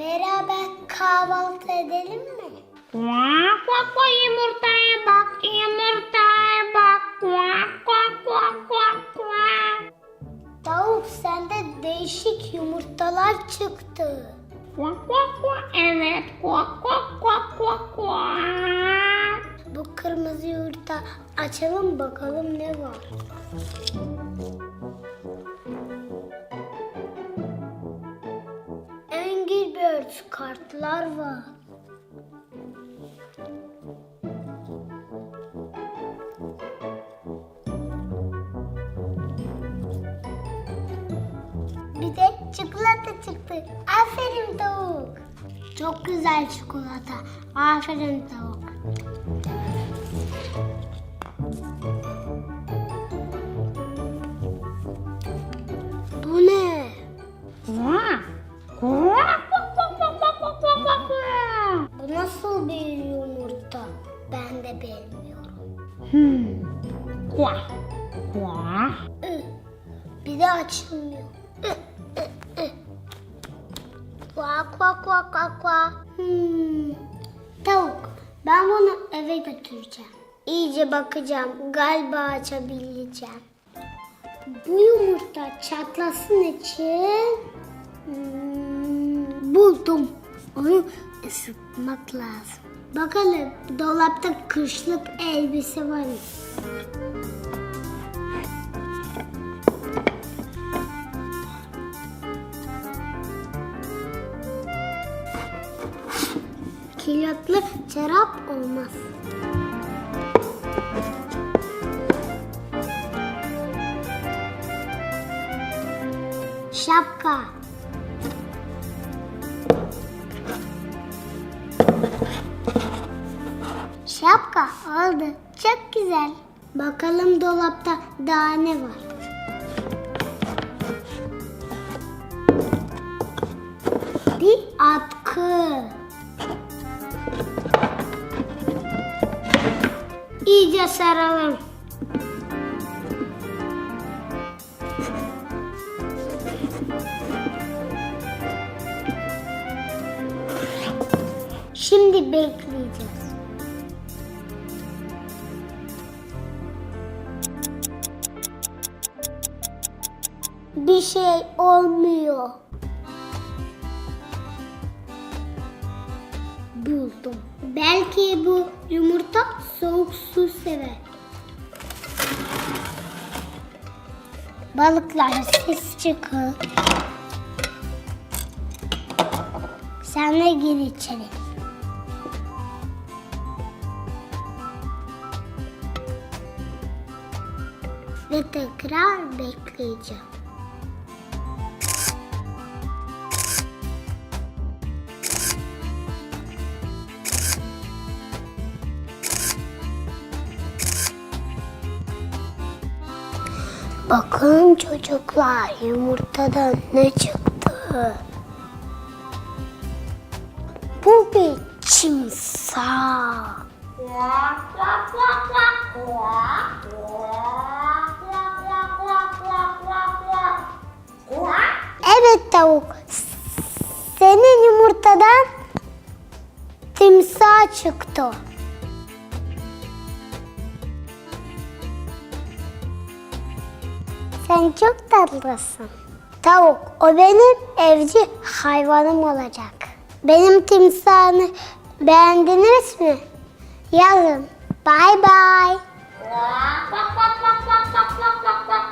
Beraber kahvaltı edelim mi? Kuak kuak kuak yumurtaya bak yumurtaya bak kuak kuak kuak kuak kuak Tavuk sende değişik yumurtalar çıktı. kuak kuak kuak evet kuak kuak kuak kuak kuak Bu kırmızı yumurta açalım bakalım ne var. Birds kartlar var. Bir de çikolata çıktı. Aferin tavuk. Çok güzel çikolata. Aferin tavuk. Bilmiyorum. hmm kuak Ih, Bir de açılmıyor. Ih, ih, ih. Kuak kuak kuak kuak kuak. Hmm. Tavuk. Ben bunu eve götüreceğim. İyice bakacağım. Galiba açabileceğim. Bu yumurta çatlasın için hmm, buldum. Onu ısıtmak lazım. Bakalım dolapta kışlık elbise var mı? Kilotlu çorap olmaz. Şapka. Şapka oldu. Çok güzel. Bakalım dolapta daha ne var? Bir atkı. İyice saralım. Şimdi bekleyeceğiz. Bir şey olmuyor. Buldum. Belki bu yumurta soğuk su sever. Balıklar ses çıkın. Sen de gir içeri. Ve tekrar bekleyeceğim. Bakın çocuklar yumurtadan ne çıktı? Bu bir çimsak. Evet tavuk. Senin yumurtadan timsah çıktı. Sen çok tatlısın. Tavuk, o benim evcil hayvanım olacak. Benim timsahını beğendiniz mi? Yazın. Bye bye. Bak bak bak bak bak bak bak bak.